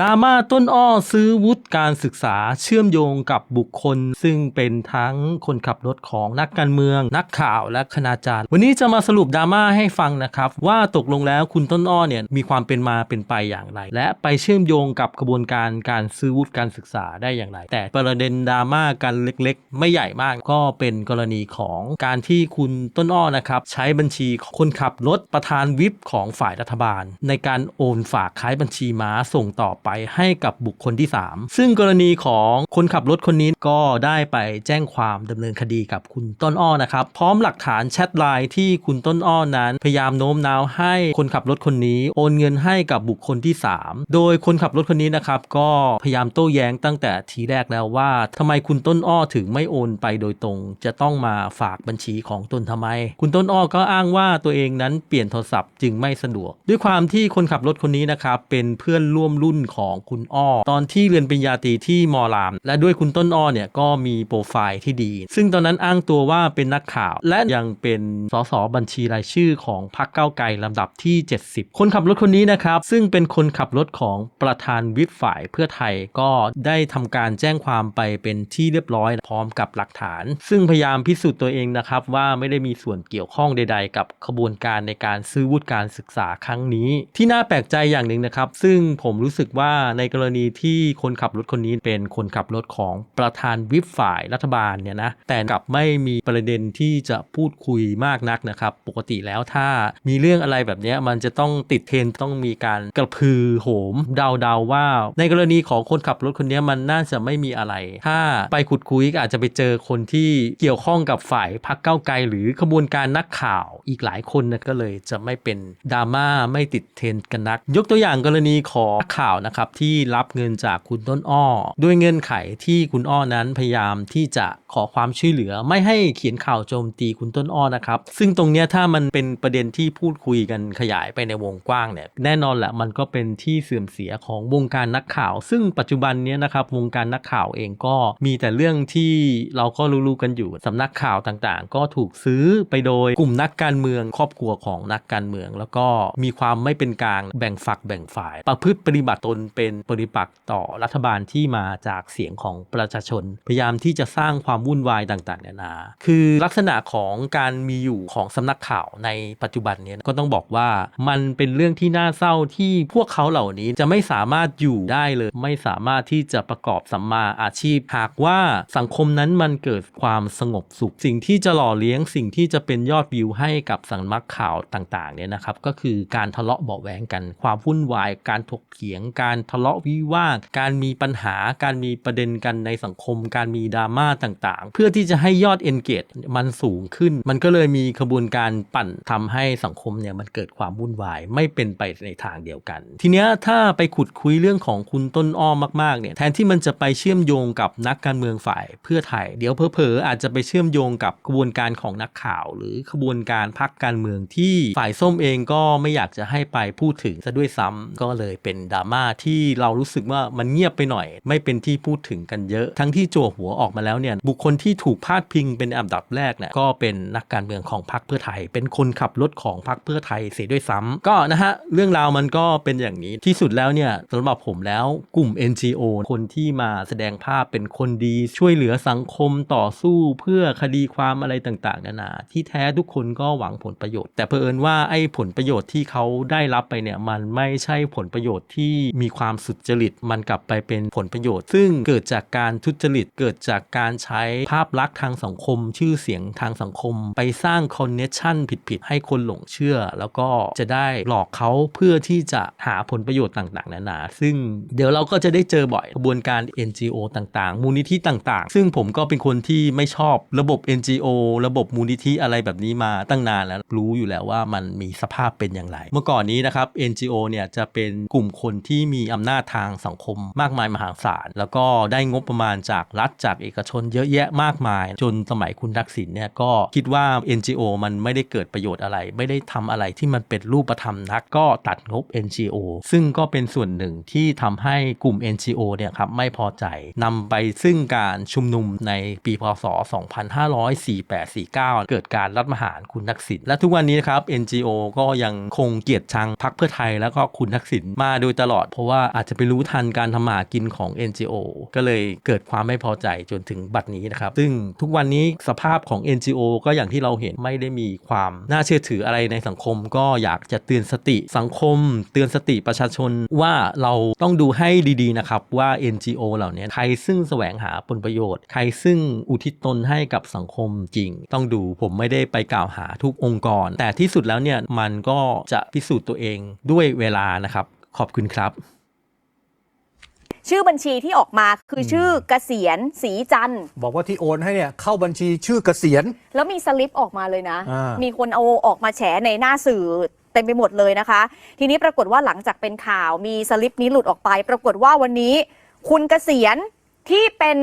ดราม่าต้นอ้อซื้อวุฒิการศึกษาเชื่อมโยงกับบุคคล ซึ่งเป็นทั้งคนขับรถของนักการเมือง นักข่าวและคณาจารย์ วันนี้จะมาสรุปดราม่าให้ฟังนะครับ ว่าตกลงแล้วคุณต้นอ้อเนี่ยมีความเป็นมาเป็นไปอย่างไร และไปเชื่อมโยงกับกระบวนการการซื้อวุฒิการศึกษาได้อย่างไร แต่ประเด็นดราม่ากันเล็กๆ ไม่ใหญ่มากก็เป็นกรณีของการที่คุณต้นอ้อนะครับใช้บัญชีคนขับรถประธานวิปของฝ่ายรัฐบาล ในการโอนฝากขายบัญชีม้าส่งต่อไปให้กับบุคคลที่ 3 ซึ่งกรณีของคนขับรถคนนี้ก็ได้ไปแจ้งความดำเนินคดีกับคุณต้นอ้อนะครับ พร้อมหลักฐานแชทไลน์ที่คุณต้นอ้อนั้น พยายามโน้มน้าวให้คนขับรถคนนี้ โอนเงินให้กับบุคคลที่ 3 โดยคนขับรถคนนี้นะครับก็พยายามโต้แย้งตั้งแต่ทีแรกแล้วว่าทำไมคุณต้นอ้อถึงไม่โอนไปโดยตรง จะต้องมาฝากบัญชีของตนทำไม คุณต้นอ้อก็อ้างว่าตัวเองนั้นเปลี่ยนโทรศัพท์จึงไม่สะดวก ด้วยความที่คนขับรถคนนี้นะครับเป็นเพื่อนร่วมรุ่นขของคุณอ้อ ตอนที่เรียนปริญญาตรีที่มอราม และด้วยคุณต้นอ้อเนี่ยก็มีโปรไฟล์ที่ดี ซึ่งตอนนั้นอ้างตัวว่าเป็นนักข่าว และยังเป็นสสบัญชีรายชื่อของพรรคก้าวไกลลำดับที่ 70 คนขับรถคนนี้นะครับ ซึ่งเป็นคนขับรถของประธานวิปฝ่ายเพื่อไทยก็ได้ทำการแจ้งความไปเป็นที่เรียบร้อยพร้อมกับหลักฐาน ซึ่งพยายามพิสูจน์ตัวเองนะครับว่าไม่ได้มีส่วนเกี่ยวข้องใด ๆ กับขบวนการในการซื้อวุฒิการศึกษาครั้งนี้ ที่น่าแปลกใจอย่างหนึ่งนะครับ ซึ่งผมรู้สึกว่าในกรณีที่คนขับรถคนนี้เป็นคนขับรถของประธานวิปฝ่ายรัฐบาลเนี่ยนะแต่กลับไม่มีประเด็นที่จะพูดคุยมากนักนะครับ ปกติแล้วถ้ามีเรื่องอะไรแบบนี้มันจะต้องติดเทรนต้องมีการกระพือโหมเดาๆว่า ในกรณีของคนขับรถคนนี้มันน่าจะไม่มีอะไร ถ้าไปขุดคุยก็อาจจะไปเจอคนที่เกี่ยวข้องกับฝ่ายพรรคก้าไกล หรือขบวนการนักข่าวอีกหลายคนนะก็เลยจะไม่เป็นดราม่าไม่ติดเทรนกันนัก ยกตัวอย่างกรณีของนักข่าวนะะครับที่รับเงินจากคุณต้นอ้อ ด้วยเงื่อนไขที่คุณอ้อนั้นพยายามที่จะขอความช่วยเหลือ ไม่ให้เขียนข่าวโจมตีคุณต้นอ้อนะครับ ซึ่งตรงนี้ถ้ามันเป็นประเด็นที่พูดคุยกันขยายไปในวงกว้างเนี่ยแน่นอนแหละมันก็เป็นที่เสื่อมเสียของวงการนักข่าว ซึ่งปัจจุบันนี้นะครับวงการนักข่าวเองก็มีแต่เรื่องที่เราก็รู้ๆกันอยู่สำนักข่าวต่างๆ ก็ถูกซื้อไปโดยกลุ่มนักการเมือง ครอบครัวของนักการเมือง แล้วก็มีความไม่เป็นกลางแบ่งฝักแบ่งฝ่าย ประพฤติปฏิบัติตนเป็นปฏิปักษ์ต่อรัฐบาลที่มาจากเสียงของประชาชน พยายามที่จะสร้างความวุ่นวายต่างๆนานา คือลักษณะของการมีอยู่ของสำนักข่าวในปัจจุบันเนี้ก็ต้องบอกว่ามันเป็นเรื่องที่น่าเศร้าที่พวกเขาเหล่านี้จะไม่สามารถอยู่ได้เลย ไม่สามารถที่จะประกอบสัมมาอาชีพ หากว่าสังคมนั้นมันเกิดความสงบสุข สิ่งที่จะหล่อเลี้ยงสิ่งที่จะเป็นยอดวิวให้กับสำนักข่าวต่างๆเนี่ยนะครับก็คือการทะเลาะเบาะแวงกัน ความวุ่นวายการถกเถียงการการทะเลาะวิวาทการมีปัญหาการมีประเด็นกันในสังคม การมีดราม่าต่างๆ เพื่อที่จะให้ยอด engage มันสูงขึ้น มันก็เลยมีขบวนการปั่นทำให้สังคมเนี่ยมันเกิดความวุ่นวายไม่เป็นไปในทางเดียวกัน ทีเนี้ยถ้าไปขุดคุยเรื่องของคุณต้นอ้อมมากๆเนี่ยแทนที่มันจะไปเชื่อมโยงกับนักการเมืองฝ่ายเพื่อไทย เดี๋ยวเพอเพอๆอาจจะไปเชื่อมโยงกับกระบวนการของนักข่าว หรือขบวนการพักการเมืองที่ฝ่ายส้มเองก็ไม่อยากจะให้ไปพูดถึงซะด้วยซ้ำก็เลยเป็นดราม่าที่เรารู้สึกว่ามันเงียบไปหน่อย ไม่เป็นที่พูดถึงกันเยอะ ทั้งที่จั่วหัวออกมาแล้วเนี่ยบุคคลที่ถูกพาดพิงเป็นอันดับแรกเนี่ยก็เป็นนักการเมืองของพรรคเพื่อไทย เป็นคนขับรถของพรรคเพื่อไทยเสียด้วยซ้ำก็นะฮะเรื่องราวมันก็เป็นอย่างนี้ที่สุดแล้วเนี่ยสำหรับผมแล้วกลุ่ม NGO คนที่มาแสดงภาพเป็นคนดีช่วยเหลือสังคมต่อสู้เพื่อคดีความอะไรต่างๆนานาที่แท้ทุกคนก็หวังผลประโยชน์ แต่เผอิญว่าไอ้ผลประโยชน์ที่เขาได้รับไปเนี่ยมันไม่ใช่ผลประโยชน์ที่มีความสุจริตมันกลับไปเป็นผลประโยชน์ ซึ่งเกิดจากการทุจริตเกิดจากการใช้ภาพลักษณ์ทางสังคม ชื่อเสียงทางสังคม ไปสร้างคอนเนคชั่นผิดๆให้คนหลงเชื่อ แล้วก็จะได้หลอกเขาเพื่อที่จะหาผลประโยชน์ต่างๆนานาซึ่งเดี๋ยวเราก็จะได้เจอบ่อยกระบวนการ NGO ต่างๆ มูลนิธิต่างๆ ซึ่งผมก็เป็นคนที่ไม่ชอบระบบ NGO ระบบมูลนิธิอะไรแบบนี้มาตั้งนานแล้วรู้อยู่แล้วว่ามันมีสภาพเป็นอย่างไร เมื่อก่อนนี้นะครับ NGO เนี่ยจะเป็นกลุ่มคนที่มีีอำนาจทางสังคมมากมายมหาศาล แล้วก็ได้งบประมาณจากรัฐจากเอกชนเยอะแยะมากมาย จนสมัยคุณทักษิณเนี่ยก็คิดว่า NGO มันไม่ได้เกิดประโยชน์อะไร ไม่ได้ทำอะไรที่มันเป็นรูปธรรมนักก็ตัดงบ NGO ซึ่งก็เป็นส่วนหนึ่งที่ทำให้กลุ่ม NGO เนี่ยครับไม่พอใจนำไปซึ่งการชุมนุมในปีพศ 2548-49 เกิดการรัฐประหารคุณทักษิณและทุกวันนี้นะครับ NGO ก็ยังคงเกลียดชังพรรคเพื่อไทยแล้วก็คุณทักษิณมาโดยตลอดเพราะว่าอาจจะไปรู้ทันการทำหมาหากินของ NGO ก็เลยเกิดความไม่พอใจจนถึงบัดนี้นะครับ ซึ่งทุกวันนี้สภาพของ NGO ก็อย่างที่เราเห็นไม่ได้มีความน่าเชื่อถืออะไรในสังคม ก็อยากจะเตือนสติสังคม เตือนสติประชาชนว่าเราต้องดูให้ดีๆนะครับว่า NGO เหล่านี้ใครซึ่งแสวงหาผลประโยชน์ ใครซึ่งอุทิศตนให้กับสังคมจริง ต้องดูผมไม่ได้ไปกล่าวหาทุกองค์กร แต่ที่สุดแล้วเนี่ยมันก็จะพิสูจน์ตัวเองด้วยเวลานะครับ ขอบคุณครับ ชื่อบัญชีที่ออกมาคือชื่อเกษียณศรีจันทร์บอกว่าที่โอนให้เนี่ยเข้าบัญชีชื่อเกษียณ แล้วมีสลิปออกมาเลยนะ อ่ามี มีคนเอาออกมาแฉในหน้าสื่อเต็มไปหมดเลยนะคะ ทีนี้ปรากฏว่าหลังจากเป็นข่าวมีสลิปนี้หลุดออกไป ปรากฏว่าวันนี้ คุณเกษียณที่เป็น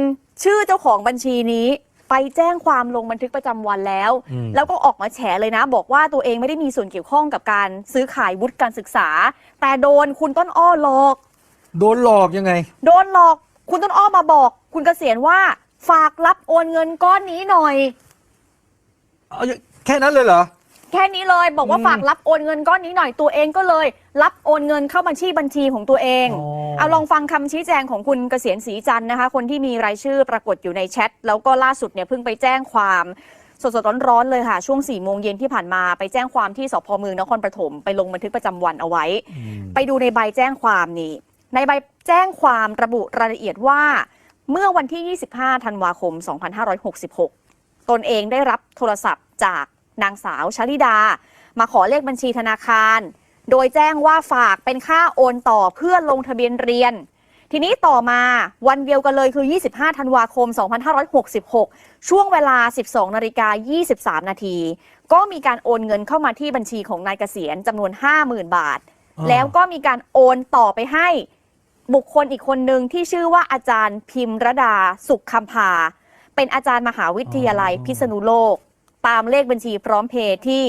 ชื่อเจ้าของบัญชีนี้ ไปแจ้งความลงบันทึกประจำวันแล้ว อืม แล้วก็ออกมาแฉเลยนะ บอกว่าตัวเองไม่ได้มีส่วนเกี่ยวข้องกับการซื้อขายวุฒิการศึกษา แต่โดนคุณต้นอ้อหลอก โดนหลอกยังไง โดนหลอกคุณต้นอ้อมาบอก คุณเกษียณว่า ฝากรับโอนเงินก้อนนี้หน่อย เอาแค่นั้นเลยเหรอ แค่นี้เลยบอกว่าอืมฝากรับโอนเงินก้อนนี้หน่อยตัวเองก็เลย รับโอนเงินเข้าบัญชีบัญชีของตัวเอง อ๋อ เอาลองฟังคำชี้แจงของคุณเกษียณศรีจันทร์นะคะ คนที่มีรายชื่อปรากฏอยู่ในแชทแล้วก็ล่าสุดเนี่ยเพิ่งไปแจ้งความสดๆร้อนๆเลยค่ะ ช่วง4ี่โมงเย็นที่ผ่านมาไปแจ้งความที่สพเมืองนครปฐมไปลงบันทึกประจำวันเอาไว้อืมไปดูในใบแจ้งความนี่ ในใบแจ้งความระบุรายละเอียดว่า เมื่อวันที่ 25 ธันวาคม 2566 ตนเองได้รับโทรศัพท์จากนางสาวชลิดา มาขอเลขบัญชีธนาคาร โดยแจ้งว่าฝากเป็นค่าโอนต่อเพื่อลงทะเบียนเรียน ทีนี้ต่อมาวันเดียวกันเลยคือ 25 ธันวาคม 2566 ช่วงเวลา 12นาฬิกา23 นาที ก็มีการโอนเงินเข้ามาที่บัญชีของนายเกษียณจำนวน 50,000 บาทอ่าแล้วก็มีการโอนต่อไปให้ บุคคลอีกคนหนึ่งที่ชื่อว่าอาจารย์พิมรดาสุขคำพา เป็นอาจารย์มหาวิทยาลัยพิษณุโลก ตามเลขบัญชีพร้อมเพย์ที่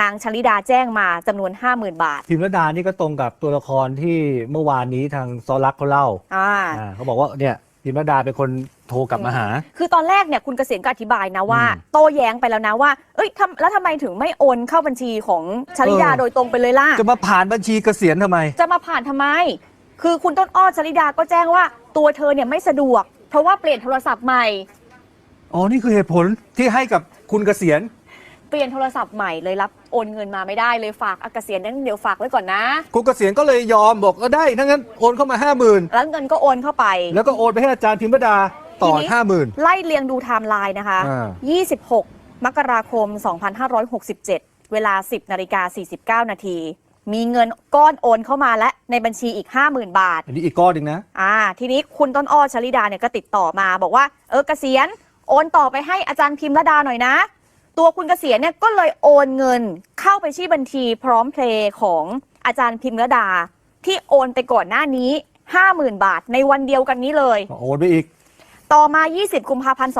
นางชลิดาแจ้งมาจำนวน 50,000 บาท พิมรดานี่ก็ตรงกับตัวละครที่เมื่อวานนี้ทางซอลักเขาเล่าอ่า อ่าเขาบอกว่าเนี่ยพิมรดาเป็นคนโทรกลับมาหา คือตอนแรกเนี่ยคุณเกษียณก็อธิบายนะว่า อืมโต้แย้งไปแล้วนะว่า เอ้ยทำแล้วทำไมถึงไม่โอนเข้าบัญชีของชลิดาเออ โดยตรงไปเลยล่ะ จะมาผ่านบัญชีเกษียณทำไม จะมาผ่านทำไม คือคุณต้นอ้อชลิดาก็แจ้งว่าตัวเธอเนี่ยไม่สะดวก เพราะว่าเปลี่ยนโทรศัพท์ใหม่ อ๋อ นี่คือเหตุผลที่ให้กับคุณเกษียณ เปลี่ยนโทรศัพท์ใหม่เลยรับโอนเงินมาไม่ได้เลยฝากอากเกษียณนั้นเดี๋ยวฝากไว้ก่อนนะ คุณเกษียณก็เลยยอมบอกก็ได้ถ้างั้นโอนเข้ามาห้าหมื่นแล้วเงินก็โอนเข้าไป แล้วก็โอนไปให้อาจารย์พิมรดาต่อทีนี้ ห้าหมื่น ไล่เรียงดูไทม์ไลน์นะคะ อ่า 26 มกราคม 2567 เวลา 10นาฬิกา49 นาที มีเงินก้อนโอนเข้ามาและในบัญชีอีก 50,000 บาท อันนี้อีกก้อนหนึ่งนะ อ่า ทีนี้คุณต้นอ้อชลิดาเนี่ยก็ติดต่อมา บอกว่าเออเกษียณโอนต่อไปให้อาจารย์พิมรดาหน่อยนะ ตัวคุณเกษียณเนี่ยก็เลยโอนเงินเข้าไปที่บัญชีพร้อมเพลย์ของอาจารย์พิมรดา ที่โอนไปก่อนหน้านี้ 50,000 บาทในวันเดียวกันนี้เลย โอนไปอีก ต่อมา 20 กุมภาพันธ์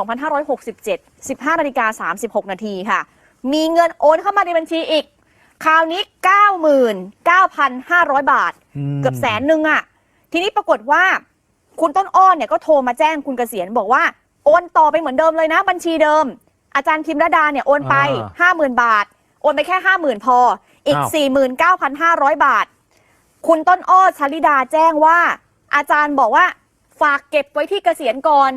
2567 15นาฬิกา36 นาทีค่ะ มีเงินโอนเข้ามาในบัญชีอีก คราวนี้ 99,500 บาทอืมเกือบแสนหนึ่งอะทีนี้ปรากฏว่า คุณต้นอ้อนเนี่ยก็โทรมาแจ้งคุณเกษียณบอกว่า โอนต่อไปเหมือนเดิมเลยนะ บัญชีเดิม อาจารย์พิมรดาเนี่ยโอนไป 50,000 บาท โอนไปแค่ 50,000 พอ อีก 49,500 บาท คุณต้นอ้อชลิดาแจ้งว่า อาจารย์บอกว่าฝากเก็บไว้ที่เกษียณก่อน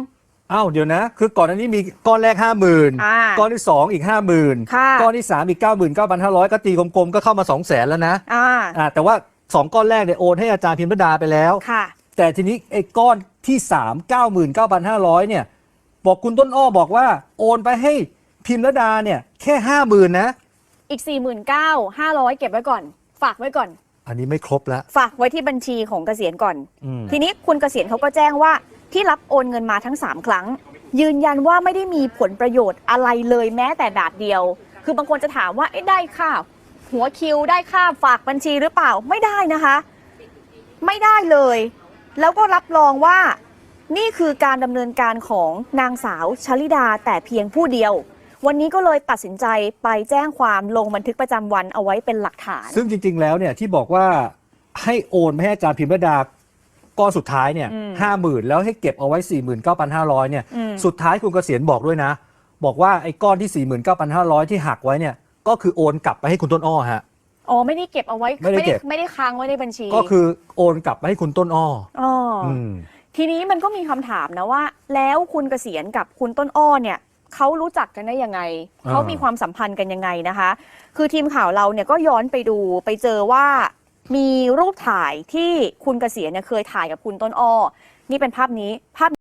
อ้าวเดี๋ยวนะ คือก่อนอันนี้มีก้อนแรกห้าหมื่นอ่าก้อนที่สองอีกห้าหมื่นค่ะ ก้อนที่สามอีกเก้าหมื่นเก้าพันห้าร้อยก็ตีกลมๆ ก็เข้ามาสองแสนแล้วนะอ่าอ่าแต่ว่าสองก้อนแรกเนี่ยโอนให้อาจารย์พิมรดาไปแล้ว ค่ะ แต่ทีนี้ไอ้ก้อนที่สามเก้าหมื่นเก้าพันห้าร้อยเนี่ย บอกคุณต้นอ้อบอกว่าโอนไปให้พิมรดาเนี่ยแค่ห้าหมื่นนะ อีก 49,500 เก็บไว้ก่อน ฝากไว้ก่อน อันนี้ไม่ครบแล้วฝากไว้ที่บัญชีของเกษียณก่อน อืม ทีนี้คุณเกษียณเขาก็แจ้งว่า ที่รับโอนเงินมาทั้ง 3 ครั้ง ยืนยันว่าไม่ได้มีผลประโยชน์อะไรเลยแม้แต่บาทเดียว คือบางคนจะถามว่าได้ค่าหัวคิวได้ค่าฝากบัญชีหรือเปล่าไม่ได้นะคะ ไม่ได้เลย แล้วก็รับรองว่านี่คือการดำเนินการของนางสาวชลิดาแต่เพียงผู้เดียว วันนี้ก็เลยตัดสินใจไปแจ้งความลงบันทึกประจำวันเอาไว้เป็นหลักฐาน ซึ่งจริง ๆ แล้วเนี่ยที่บอกว่าให้โอนไปให้อาจารย์พิมรดา ก้อนสุดท้ายเนี่ยอืมห้าหมื่นแล้วให้เก็บเอาไว้สี่หมื่นเก้าพันห้าร้อยเนี่ยอืมสุดท้ายคุณเกษียณบอกด้วยนะ บอกว่าไอ้ก้อนที่สี่หมื่นเก้าพันห้าร้อยที่หักไว้เนี่ยก็คือโอนกลับไปให้คุณต้นอ้อฮะอ๋อไม่ได้เก็บเอาไว้ไม่ได้เก็บไม่ได้ค้างไว้ในบัญชี ก็คือโอนกลับมาให้คุณต้นอ้ออ๋อออืมทีนี้มันก็มีคำถามนะว่า แล้วคุณเกษียณกับคุณต้นอ้อเนี่ยเขารู้จักกันได้ยังไงอ่าเขามีความสัมพันธ์กันยังไงนะคะ คือทีมข่าวเราเนี่ยก็ย้อนไปดูไปเจอว่า มีรูปถ่ายที่คุณเกษียณเนี่ยเคยถ่ายกับคุณต้นอ้อ นี่เป็นภาพนี้ภาพ